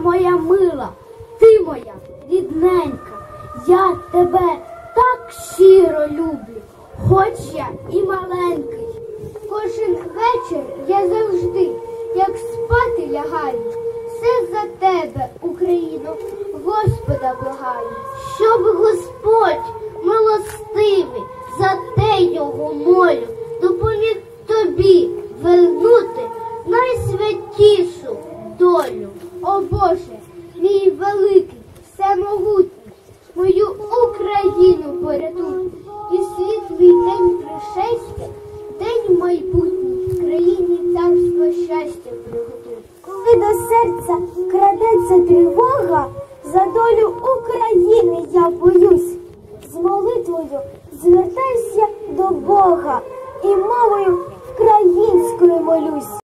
моя мила, ти моя рідненька, я тебе так щиро люблю, хоч я і маленький. Кожен вечір я завжди, як спати лягаю, все за тебе, Україно, Господа благаю, щоб Господь милостивий, за те його молю, допоміг тобі Боже, мій великий, всемогутній, мою Україну порятуй, і світлий день пришестя, день майбутній, країні царство щастя приготуй. Коли до серця крадеться тривога, за долю України я боюсь. З молитвою звертаюся до Бога і мовою.